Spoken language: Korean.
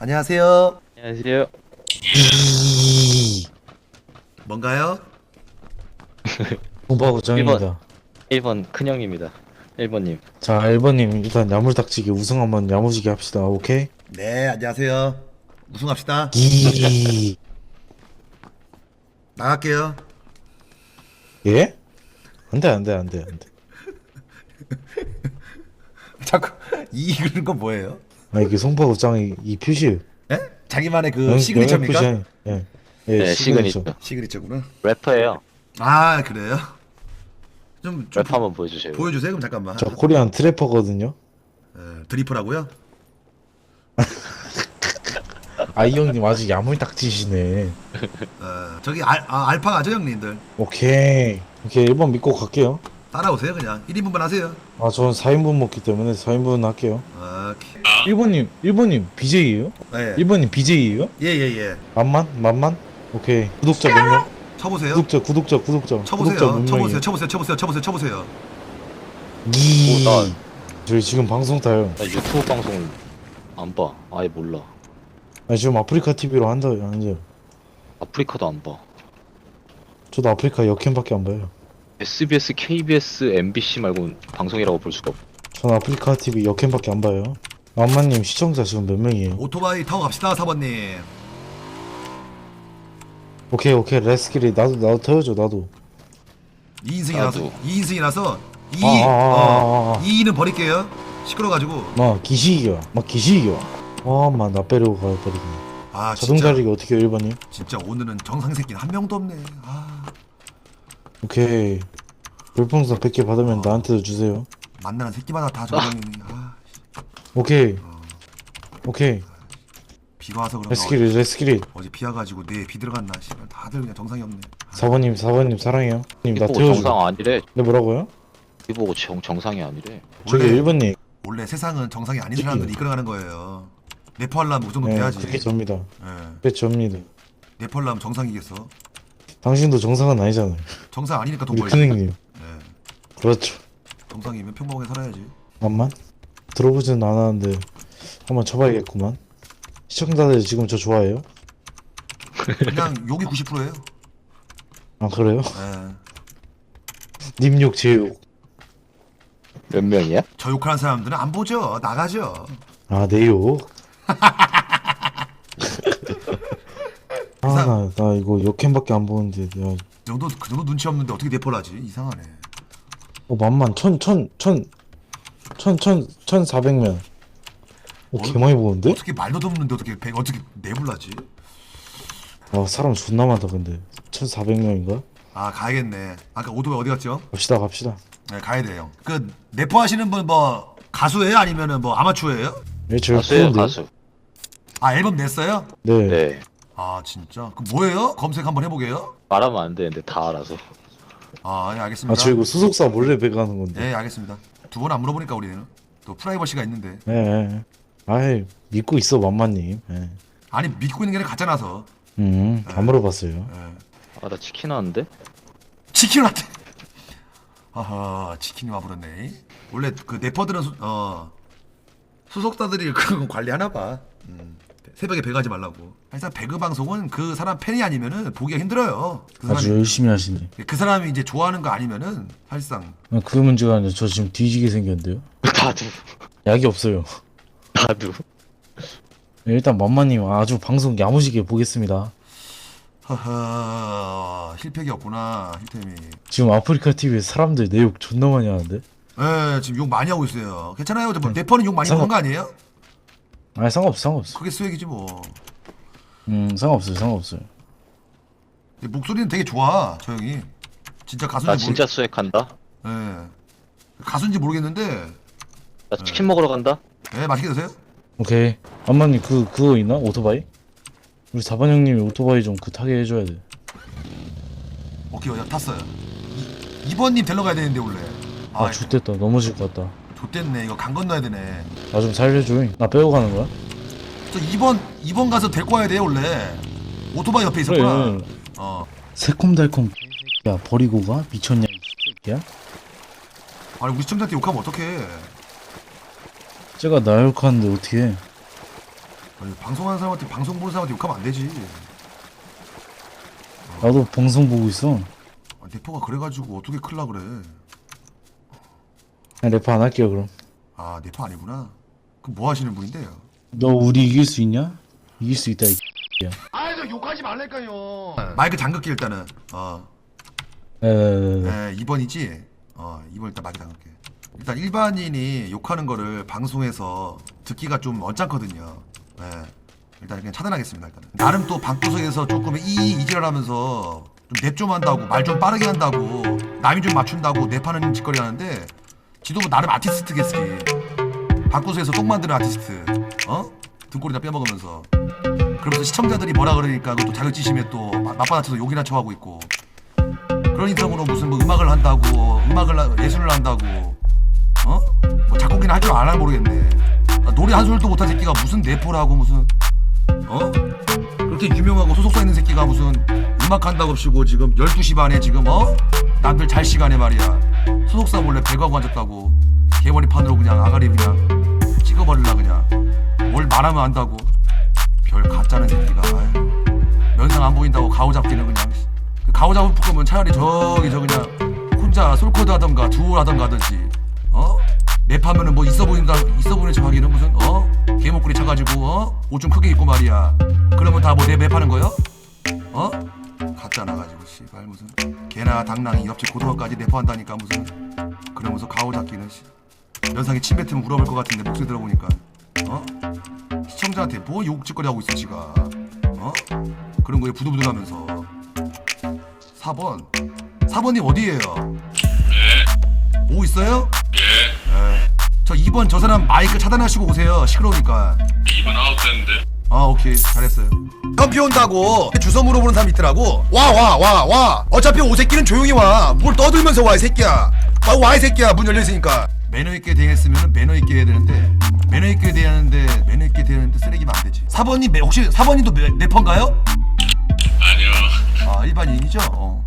안녕하세요. 안녕하세요. 뭔가요? 공부하고장입니다 1번 큰형입니다. 1번님. 자 1번님 일단 야물딱지기 우승 한번 야무지게 합시다 오케이? 네, 안녕하세요. 우승합시다. 기 나갈게요. 예? 안 돼 안 돼 안 돼 안 돼 자꾸 이 그런 건 뭐예요? 아 이게 송파구장이 이 표시 예? 자기만의 그 영- 시그니처입니까? 표시 예, 예 네, 시그니처. 시그니처구나. 래퍼예요. 아, 그래요? 좀, 좀 래퍼 한번 보여주세요. 보여주세요. 그럼 잠깐만. 저 코리안 트래퍼거든요 예, 드리프라고요? 아이 형님 아주 야물딱지시네 어, 저기 알, 아, 알파 가죠, 형님들. 오케이 오케이 1번 믿고 갈게요 따라오세요, 그냥. 1인분만 하세요. 아 저는 4인분 먹기 때문에 4인분 할게요 오케이. 1번님 1번님 BJ예요? 네. 1번님 BJ예요? 예, 예, 예. 만만? 만만? 오케이 구독자 몇 명? 쳐보세요. 구독자 구독자 구독자 구독자 쳐보세요. 몇 쳐보세요. 명이에요? 쳐보세요. 쳐보세요. 쳐보세요. 쳐보세요. 이 오, 나- 저희 지금 방송 타요. 나 유튜브 방송을 안 봐. 아예 몰라. 아 지금 아프리카 TV로 한다요, 한죠. 아프리카도 안 봐. 저도 아프리카 역캠밖에 안 봐요. SBS, KBS, MBC 말고 방송이라고 볼 수가 없어. 전 아프리카 TV 역캠밖에 안 봐요. 만만님 시청자 지금 몇 명이에요? 오토바이 타고 갑시다, 사번님. 오케이 오케이 레스키리 나도 나도 태워줘 나도. 2인승이라서 나도. 2인승이라서 2 아, 아, 아, 어, 아, 아. 2는 버릴게요. 시끄러가지고 막 기시기야, 막 기시기야. 와만 나 빼려고 가버리네. 아 자동 진짜 자리기 어떻게 해요, 1번님? 진짜 오늘은 정상 새끼는 한 명도 없네. 아 오케이. 별풍선 100개 받으면 나한테도 주세요. 만나는 새끼마다 다 정상이네. 아 오케이. 오케이. 비가 와서 그런가 레스키리 레스키리. 어제 비 와가지고 내비 들어갔나 씨발 다들 그냥 정상이 없네. 아, 4번님 4번님 사랑해요. 님나 이보고 태워줘. 정상 아니래. 네 뭐라고요? 이보고 정, 정상이 아니래. 저기 원래- 1번님. 원래 세상은 정상이 아닌 사람들이 이끌어가는 거예요. 네퍼하려면 그 정도 네, 돼야지. 그게 접니다. 예. 그게 접니다. 네퍼하려면 정상이겠어. 당신도 정상은 아니잖아요. 정상 아니니까 돈 우리 벌지. 큰형님. 예. 그렇죠. 정상이면 평범하게 살아야지. 잠깐만. 들어보지는 않았는데 한번 쳐봐야겠구만. 시청자들 지금 저 좋아해요? 그냥 욕이 90%예요. 아 그래요? 예. 님욕 제욕. 몇 명이야? 저 욕하는 사람들은 안 보죠. 나가죠. 아 내욕. 아나 나 이거 역캠밖에 안 보는데 내가 그 정도 그 정도 눈치 없는데 어떻게 네퍼를 하지? 이상하네. 어 만만 천 천 천 천천천 천사백면. 오 개 많이 보는데? 어떻게 말도 없는데 어떻게 백 어떻게 내불라지? 아 사람 존나 많다 근데 천사백 명인가? 아 가야겠네. 아까 오토바이 어디 갔죠? 갑시다 갑시다. 네 가야 돼요. 그 네퍼 하시는 분 뭐 가수예요? 아니면은 뭐 아마추어예요? 예, 저 가수예요, 프로인데? 가수. 아 앨범 냈어요? 네. 네. 아 진짜? 그 뭐예요? 검색 한번 해보게요. 말하면 안 되는데 다 알아서. 아예아 알겠습니다. 저 이거 소속사 몰래 배가는 건데. 네 알겠습니다. 두 번 안 물어보니까 우리는 또 프라이버시가 있는데 예. 예. 아이 믿고 있어 만만님. 예. 아니 믿고 있는 게 아니라 가짜나서 음, 다 물어봤어요. 예. 아, 나 치킨 하는데? 치킨 왔대. 아하 치킨이 와버렸네. 원래 그 네퍼들은 수, 어 수속사들이 그거 관리하나 봐. 음. 새벽에 배가지 말라고. 사실상 배그 방송은 그 사람 팬이 아니면은 보기가 힘들어요. 그 아주 사람이 열심히 하시네. 그 사람이 이제 좋아하는 거 아니면은 사실상 아, 그 문제가 아니라 저 지금 뒤지게 생겼는데요. 나도. 약이 없어요. 나도. 예, 일단 만만님 아주 방송 야무지게 보겠습니다. 허허 힐팩이 없구나 힐템이. 지금 아프리카 TV에 사람들 내 욕 존나 많이 하는데. 에 지금 욕 많이 하고 있어요. 괜찮아요. 뭐 네퍼는 욕 많이 상관- 먹는 거 아니에요? 아 상관없어 상관없어. 그게 수액이지 뭐. 음 상관없어요 상관없어요. 근데 목소리는 되게 좋아 저 형이. 진짜 가수인지 나 모르. 진짜 수액한다. 예. 가수인지 모르겠는데. 나 치킨 먹으러 간다. 예 맛있게 드세요. 오케이. 만만님 그 그거 있나 오토바이? 우리 사반 형님이 오토바이 좀 그 타게 해줘야 돼. 오케이 어, 탔어요. 이, 2번님 데려 가야 되는데 원래. 아 아, 좋됐다 넘어질 것 같다. 좋댔네 이거 강 건너야 되네. 나 좀 살려줘. 나 빼고 가는 거야? 저 2번 2번 가서 데리고 와야 돼 원래. 오토바이 옆에 있었구나. 그래. 어. 새콤달콤 야 버리고 가 미쳤냐 이 새끼야? 아니 우리 시청자한테 욕하면 어떡해. 제가 나 욕하는데 어떻게? 아니, 방송하는 사람한테 방송 보는 사람한테 욕하면 안 되지 나도 방송 보고 있어. 아, 네퍼가 그래가지고 어떻게 클라 그래 그냥 래퍼 안 할게요 그럼. 아 네퍼 아니구나 그럼 뭐 하시는 분인데요? 너 우리 이길 수 있냐? 이길 수 있다. 이 아저 욕하지 말랄까요 마이크 잠글게 일단은 어 네네네. 네, 2번이지? 어, 2번 일단 마이크 잠글게. 일단 일반인이 욕하는 거를 방송에서 듣기가 좀 언짢거든요. 네. 일단 그냥 차단하겠습니다, 일단은. 나름 또 방구석에서 조금 이 이지랄 하면서 좀랩좀 한다고, 말 좀 빠르게 한다고, 남이 좀 맞춘다고 랩하는 짓거리 하는데, 지도 뭐 나름 아티스트겠지. 방구석에서 똥 만드는 아티스트. 어? 등골이나 빼먹으면서. 그러면서 시청자들이 뭐라 그러니까 그것도 자격지심에 또 맞- 맞받아쳐서 욕이나 쳐하고 있고. 그런 인상으로 무슨 뭐 음악을 한다고 음악을 하- 예술을 한다고 어? 뭐 작곡이나 할줄 아나 모르겠네 아, 노래 한 소절도 못한 새끼가 무슨 래퍼라고 무슨 어? 그렇게 유명하고 소속사 있는 새끼가 무슨 음악 한다고 치고 지금 12시 반에 지금 어? 남들 잘 시간에 말이야 소속사 몰래 배가고 앉았다고 개머리 판으로 그냥 아가리 그냥 찍어버릴라 그냥 뭘 말하면 안다고 별 가짜는 새끼가 아유. 면상 안 보인다고 가오 잡기는 그냥 그 가오 잡을 거면 차라리 저기 저 그냥 혼자 솔코드 하던가 두오 하던가 하든지 어? 랩하면은 뭐 있어 보인다 있어 보이는 척 하기는 무슨 어? 개목걸이 차가지고 어? 옷 좀 크게 입고 말이야 그러면 다 뭐내 랩하는 거요? 어? 가짜 나가지고 씨발 무슨 개나 당랑이 옆집 고등어까지 랩한다니까 무슨 그러면서 가오 잡기는 씨 면상에 침 뱉으면 울어볼 것 같은데 목소리 들어보니까 어? 시청자한테 뭐 욕짓거리 하고 있어 지가. 어? 그런 거에 부들부들하면서. 4번. 4번님 어디에요? 네. 오고 있어요? 예. 저 2번 저 사람 마이크 차단하시고 오세요 시끄러우니까. 2번 아웃됐는데. 아 오케이. 잘했어요. 컴피 온다고. 주소 물어보는 사람 있더라고. 와와 와 와. 어차피 오새끼는 조용히 와뭘 떠들면서 와 이 새끼야. 와이 새끼야. 문 열려있으니까. 매너 있게 대했으면 매너 있게 해야 되는데 매너 있게 대하는데 매너 있게 대하는데 쓰레기면 안 되지 4번님 혹시 4번님도 래퍼인가요? 아니요 아 일반인이죠? 어.